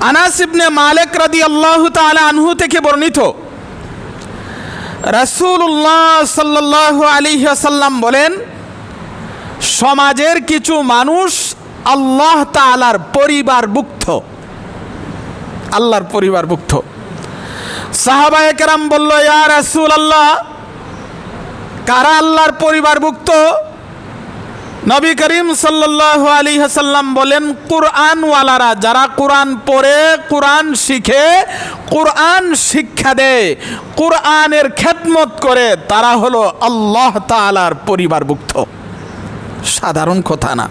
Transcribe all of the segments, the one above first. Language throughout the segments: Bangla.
আনাস ইবনে মালিক রাদি আল্লাহ তালা আনহু থেকে বর্ণিত। রাসূলুল্লাহ সাল্লাল্লাহু আলাইহি ওয়াসাল্লাম বলেন, সমাজের কিছু মানুষ আল্লাহ তাআলার পরিবারভুক্ত। আল্লাহর পরিবারভুক্ত। সাহাবায়ে কেরাম বলল, ইয়া রাসূলুল্লাহ, কারা আল্লাহর পরিবার পরিবারভুক্ত? নবী করিম সাল্লাল্লাহু আলাইহি হাসাল্লাম বলেন, কোরআনওয়ালারা যারা কোরআন পড়ে, কোরআন শিখে, কোরআন শিক্ষা দেয়, কোরআনের খেদমত করে, তারা হলো আল্লাহ তাআলার পরিবারভুক্ত। সাধারণ কথা না।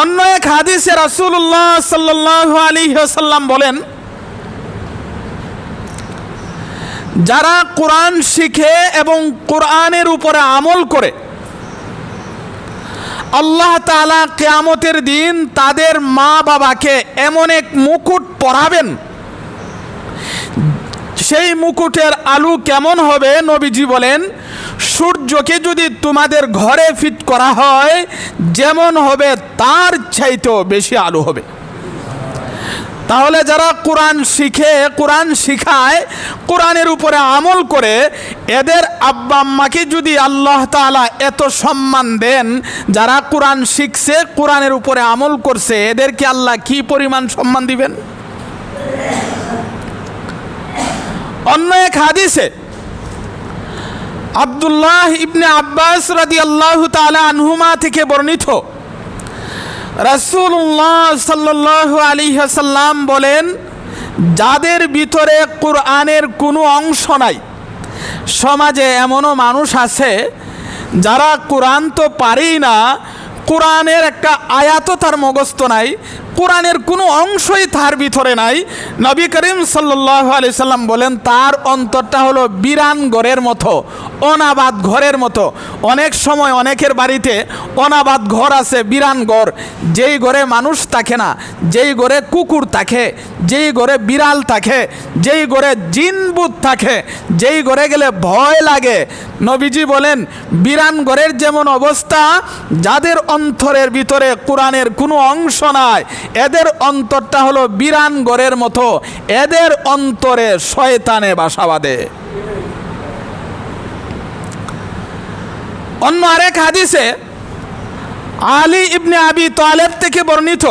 অন্য এক হাদিসে রাসূলুল্লাহ সাল্লাল্লাহু আলাইহি ওয়াসাল্লাম বলেন যারা কোরআন শিখে এবং কোরআনের উপরে আমল করে, আল্লাহ তালা কেয়ামতের দিন তাদের মা বাবাকে এমন এক মুকুট পরাবেন, সেই মুকুটের আলু কেমন হবে নবীজি বলেন, সূর্যকে যদি তোমাদের ঘরে ফিট করা হয়, যেমন হবে তার চাইতেও বেশি আলু হবে। তাহলে যারা কোরআন শিখে, কোরআন শিখায়, কোরআনের উপরে আমল করে, এদের আব্বা আম্মাকে যদি আল্লাহ তাআলা এত সম্মান দেন, যারা কোরআন শিখছে, কোরআনের উপরে আমল করছে এদেরকে আল্লাহ কি পরিমাণ সম্মান দিবেন? অন্য এক হাদিসে, আব্দুল্লাহ ইবনে আব্বাস রাদি আল্লাহ তালা আনহুমা থেকে বর্ণিত রাসূলুল্লাহ সাল্লাহ আলী হাসাল্লাম বলেন, যাদের ভিতরে কোরআনের কোনো অংশ নাই, সমাজে এমনও মানুষ আছে, যারা কোরআন তো পারেই না, কোরআনের একটা আয়াত তার মগস্থ নাই কোরআনের কোনো অংশই তার ভিতরে নাই। নবী করিম সাল্লাহ সাল্লাম বলেন, তার অন্তরটা হলো বিরান ঘরের মতো, অনাবাদ ঘরের মতো। অনেক সময় অনেকের বাড়িতে অনাবাদ ঘর আছে, বিরান ঘর। যেই ঘরে মানুষ থাকে না, যেই ঘরে কুকুর থাকে, যেই ঘরে বিড়াল থাকে, যেই ঘরে জিনবুত থাকে, যেই ঘরে গেলে ভয় লাগে। নবীজি বলেন, বিরান ঘরের যেমন অবস্থা, যাদের অন্তরের ভিতরে কোরআনের কোনো অংশ নাই এদের অন্তরটা হলো বিরান গড়ের মতো। এদের অন্তরে শয়তানে বাসা বাঁধে। অন্য আরেক হাদিসে আলী ইবনে আবি তালেব থেকে বর্ণিত,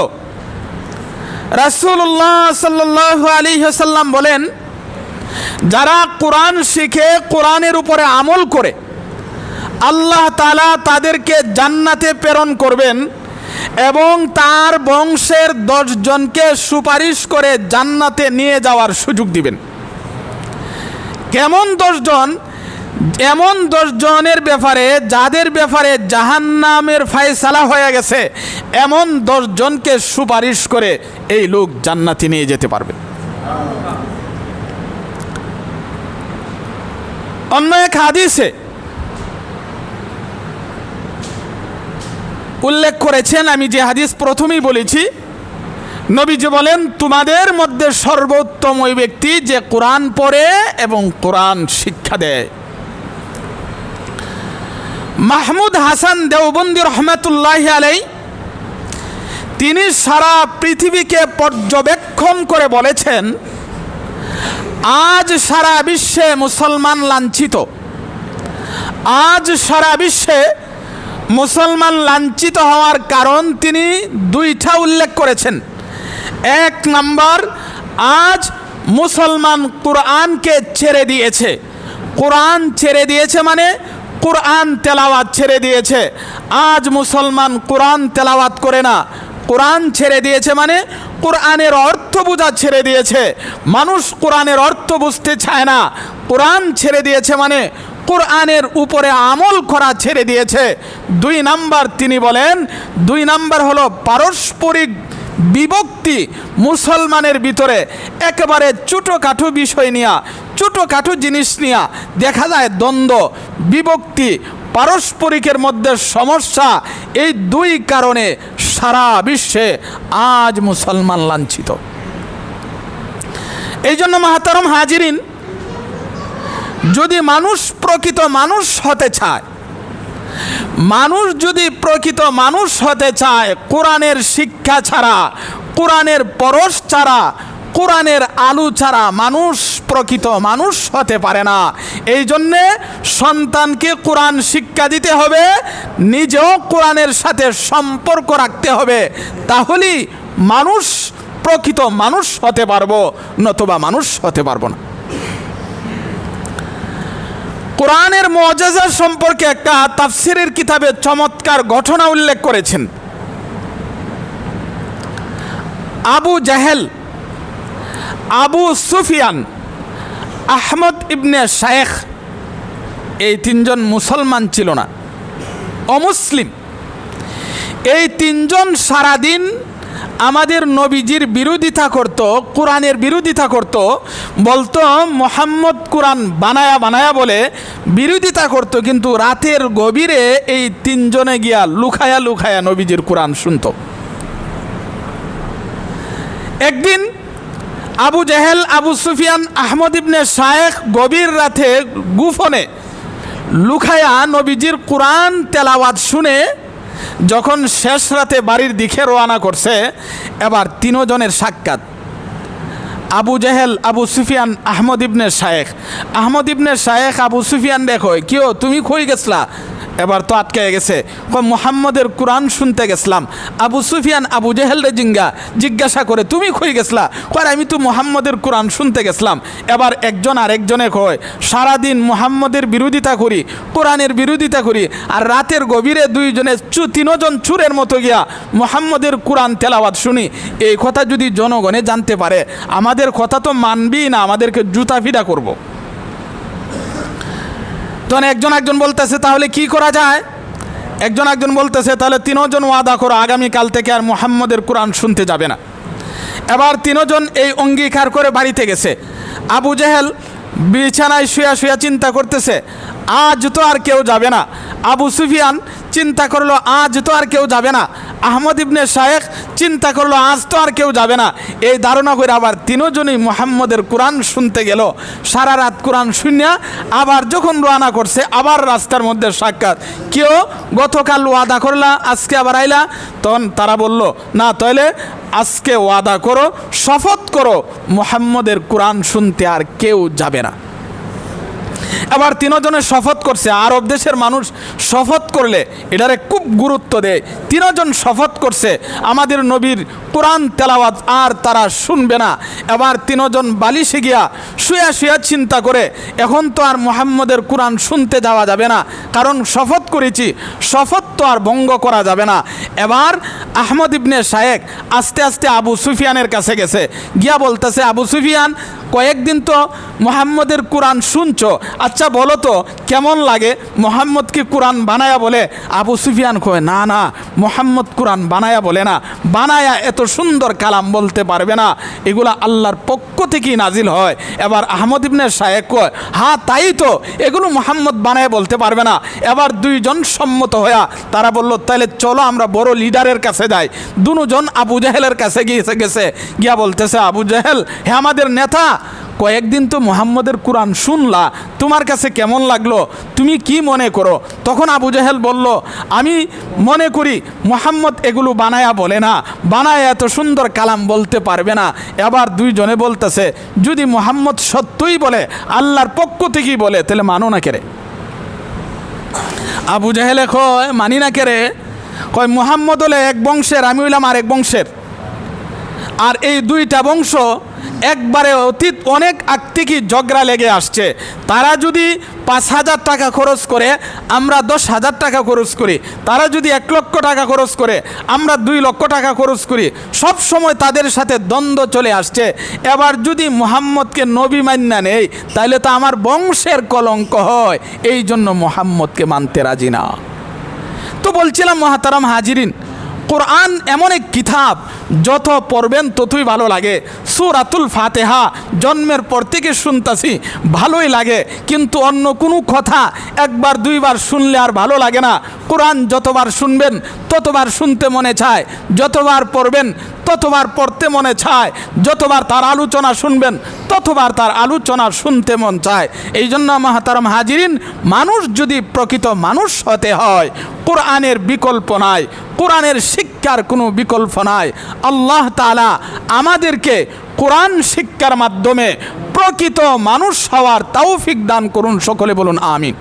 রাসূলুল্লাহ সাল্লাল্লাহু আলাইহি ওয়াসাল্লাম বলেন, যারা কোরআন শিখে কোরআনের উপরে আমল করে, আল্লাহ তালা তাদেরকে জান্নাতে প্রেরণ করবেন। এবং তার বংশের দশজনকে সুপারিশ করে জান্নাতে নিয়ে যাওয়ার সুযোগ দিবেন। কেমন দশজন? এমন দশজনের ব্যাপারে, যাদের ব্যাপারে জাহান্নামের ফায়সালা হয়ে গেছে, এমন দশজনকে সুপারিশ করে এই লোক জান্নাতে নিয়ে যেতে পারবে। অন্য এক হাদিসে উল্লেখ করেছেন, আমি যে হাদিস প্রথমেই বলেছি, নবীজি বলেন, তোমাদের মধ্যে সর্বোত্তম ওই ব্যক্তি যে কোরআন পড়ে এবং কোরআন শিক্ষা দেয়। মাহমুদ হাসান দেওবন্দি রহমতুল্লাহ আলাই তিনি সারা পৃথিবীকে পর্যবেক্ষণ করে বলেছেন, আজ সারা বিশ্বে মুসলমান লাঞ্ছিত। আজ সারা বিশ্বে মুসলমান লাঞ্ছিত হওয়ার কারণ তিনি দুইটা উল্লেখ করেছেন। এক নাম্বার, আজ মুসলমান কোরআনকে ছেড়ে দিয়েছে। কোরআন ছেড়ে দিয়েছে মানে কোরআন তেলাওয়াত ছেড়ে দিয়েছে। আজ মুসলমান কোরআন তেলাওয়াত করে না। কোরআন ছেড়ে দিয়েছে মানে কোরআনের অর্থ বোঝা ছেড়ে দিয়েছে। মানুষ কোরআনের অর্থ বুঝতে চায় না। কোরআন ছেড়ে দিয়েছে মানে কোরআনের উপরে আমল করা ছেড়ে দিয়েছে। দুই নাম্বার তিনি বলেন, দুই নাম্বার হলো পারস্পরিক বিভক্তি মুসলমানের ভিতরে একেবারে ছোটোখাটো বিষয় নিয়া, ছোটোখাটো জিনিস নিয়া দেখা যায় দ্বন্দ্ব, বিভক্তি, পারস্পরিকের মধ্যে সমস্যা, এই দুই কারণে সারা বিশ্বে আজ মুসলমান লাঞ্ছিত। এই জন্য মাহাতারম হাজিরিন, যদি মানুষ প্রকৃত মানুষ হতে চায়। মানুষ যদি প্রকৃত মানুষ হতে চায়, কোরআনের শিক্ষা ছাড়া, কোরআনের পরশ ছাড়া, কোরআনের আলু ছাড়া মানুষ প্রকৃত মানুষ হতে পারে না। এই জন্যে সন্তানকে কোরআন শিক্ষা দিতে হবে, নিজেও কোরআনের সাথে সম্পর্ক রাখতে হবে, তাহলেই মানুষ প্রকৃত মানুষ হতে পারব, নতুবা মানুষ হতে পারব না। কোরআনের মজাজা সম্পর্কে একটা তাফসিরের কিতাবে চমৎকার ঘটনা উল্লেখ করেছেন। আবু জাহেল, আবু সুফিয়ান, আহমদ ইবনে শায়েখ এই তিনজন মুসলমান ছিল না। অমুসলিম, এই তিনজন সারাদিন আমাদের নবীজির বিরোধিতা করত, কোরআনের বিরোধিতা করত, বলতো, মোহাম্মদ কোরআন বানায়া বানায়া বলে বিরোধিতা করত, কিন্তু রাতের গভীরে এই তিনজনে গিয়া লুখায়া লুখায়া নবীজির কোরআন শুনত। একদিন আবু জাহেল, আবু সুফিয়ান, আহমদ ইবনে শায়েখ গভীর রাতে গুফনে লুখায়া নবীজির কোরআন তেলাওয়াত শুনে যখন শেষ রাতে বাড়ির দিকে রওনা করছে, এবার তিনজনের সাক্ষাৎ। আবু জেহেল, আবু সুফিয়ান, আহমদ ইবনে শায়েখ। আহমদ ইবনে শায়েখ, আবু সুফিয়ান দেখো কিও তুমি কই গেছলা? এবার তো আটকে গেছে। মোহাম্মদের কোরআন শুনতে গেছিলাম। আবু সুফিয়ান, আবু জেহেল রে জিঙ্গা, জিজ্ঞাসা করে, তুমি কই গেছলা? কয়, আমি তো মোহাম্মদের কোরআন শুনতে গেছিলাম। এবার একজন আর একজনে কয়, সারাদিন মোহাম্মদের বিরোধিতা করি, কোরআনের বিরোধিতা করি, আর রাতের গভীরে দুইজনে চু, তিনজন চুরের মতো গিয়া মোহাম্মদের কোরআন তেলাওয়াত শুনি। এই কথা যদি জনগণে জানতে পারে, আমাদের কথা তো মানবেই না, আমাদেরকে জুতা ফিডা করব। তখন একজন একজন বলতেছে, তাহলে কি করা যায়? একজন একজন বলতেছে, তাহলে তিনজন ওয়াদা করো, আগামীকাল থেকে আর মোহাম্মদের কোরআন শুনতে যাবে না। এবার তিনজন এই অঙ্গীকার করে বাড়িতে গেছে। আবু জেহেল বিছানায় শুয়া শুয়া চিন্তা করতেছে, আজ তো আর কেউ যাবে না। আবু সুফিয়ান চিন্তা করল, আজ তো আর কেউ যাবে না। আহমদ ইবনে শায়েখ চিন্তা করল, আজ তো আর কেউ যাবে না। এই ধারণা করে আবার তিনজনই মোহাম্মদের কোরআন শুনতে গেল। সারা রাত কোরআন শুনিয়া আবার যখন রওনা করছে, আবার রাস্তার মধ্যে সাক্ষাৎ। কেউ গতকাল ওয়াদা করলা, আজকে আবার আইলা? তখন তারা বলল, না তাহলে আজকে ওয়াদা করো, শপথ করো, মোহাম্মদের কোরআন শুনতে আর কেউ যাবে না। আবার তিনজনে শপথ করছে, আরব দেশের মানুষ শপথ করলে এটারে খুব গুরুত্ব দেয়। তিনজন শপথ করছে, আমাদের নবীর কোরআন তেলাওয়াত আর তারা শুনবে না। এবার তিনজন বালিশে গিয়া শুয়া শুয়া চিন্তা করে, এখন তো আর মোহাম্মদের কোরআন শুনতে যাওয়া যাবে না। কারণ শপথ করেছি, শপথ তো আর ভঙ্গ করা যাবে না। এবার আহমদ ইবনে শায়েক আস্তে আস্তে আবু সুফিয়ানের কাছে গেছে। গিয়া বলতেছে, আবু সুফিয়ান কয়েকদিন তো মোহাম্মদের কোরআন শুনছো। আচ্ছা বলো তো, কেমন লাগে মোহাম্মদ কি কোরআন বানায়া বলে? আবু সুফিয়ান কয়, না না, মোহাম্মদ কোরআন বানায়া বলে না। বানায়া এত সুন্দর কালাম বলতে পারবে না। এগুলা আল্লাহর পক্ষ থেকেই নাজিল হয়। এবার আহমদ ইবনে শায়েক কয় হ্যাঁ তাই তো, এগুলো মোহাম্মদ বানায় বলতে পারবে না। এবার দুইজন সম্মত হইয়া তারা বলল তাহলে চলো আমরা বড় লিডারের কাছে যাই। দুজন আবু জাহেলের কাছে গিয়েছে গেছে। গিয়া বলতেছে, আবু জাহেল, হে আমাদের নেতা কয়েকদিন তো মোহাম্মদের কোরআন শুনলা, তোমার কাছে কেমন লাগল? তুমি কি মনে করো? তখন আবু জাহেল বলল, আমি মনে করি মোহাম্মদ এগুলো বানায়া বলে না, বানায় এত সুন্দর কালাম বলতে পারবে না। এবার দুইজনে বলতেছে, যদি মোহাম্মদ সত্যই বলে, আল্লাহর পক্ষ থেকেই বলে, তাহলে মানো না কেরে? আবু জাহেলে কয়, মানি না কেরে? কয়, মোহাম্মদ হলে এক বংশের, আমি হইলাম আর এক বংশের। আর এই দুইটা বংশ একবারে অতীত অনেক আগ থেকেই ঝগড়া লেগে আসছে। তারা যদি পাঁচ হাজার টাকা খরচ করে, আমরা দশ হাজার টাকা খরচ করি। তারা যদি এক লক্ষ টাকা খরচ করে, আমরা দুই লক্ষ টাকা খরচ করি। সব সময় তাদের সাথে দ্বন্দ্ব চলে আসছে। এবার যদি মোহাম্মদকে নবী মান্যা নেই তাহলে তো আমার বংশের কলঙ্ক হয়। এই জন্য মোহাম্মদকে মানতে রাজি না। তো বলছিলাম, মহাতারাম হাজিরিন কোরআন এমন এক কিতাব, যত পড়বেন ততই ভালো লাগে। সুরাতুল ফাতেহা, জন্মের পর থেকে শুনতাছি, ভালোই লাগে। কিন্তু অন্য কোনো কথা একবার দুইবার শুনলে আর ভালো লাগে না। কোরআন যতবার শুনবেন, ততবার শুনতে মনে চায়। যতবার পড়বেন ততবার পড়তে মনে চায়, যতবার তার আলোচনা শুনবেন, ততবার তার আলোচনা শুনতে মন চায়। এই জন্য মাহাতারম হাজিরিন, মানুষ যদি প্রকৃত মানুষ হতে হয়, কোরআনের বিকল্প নাই, কোরআনের শিক্ষার কোনো বিকল্প নাই। আল্লাহ তালা আমাদেরকে কোরআন শিক্ষার মাধ্যমে প্রকৃত মানুষ হওয়ার তৌফিক দান করুন, সকলে বলুন, আমিন।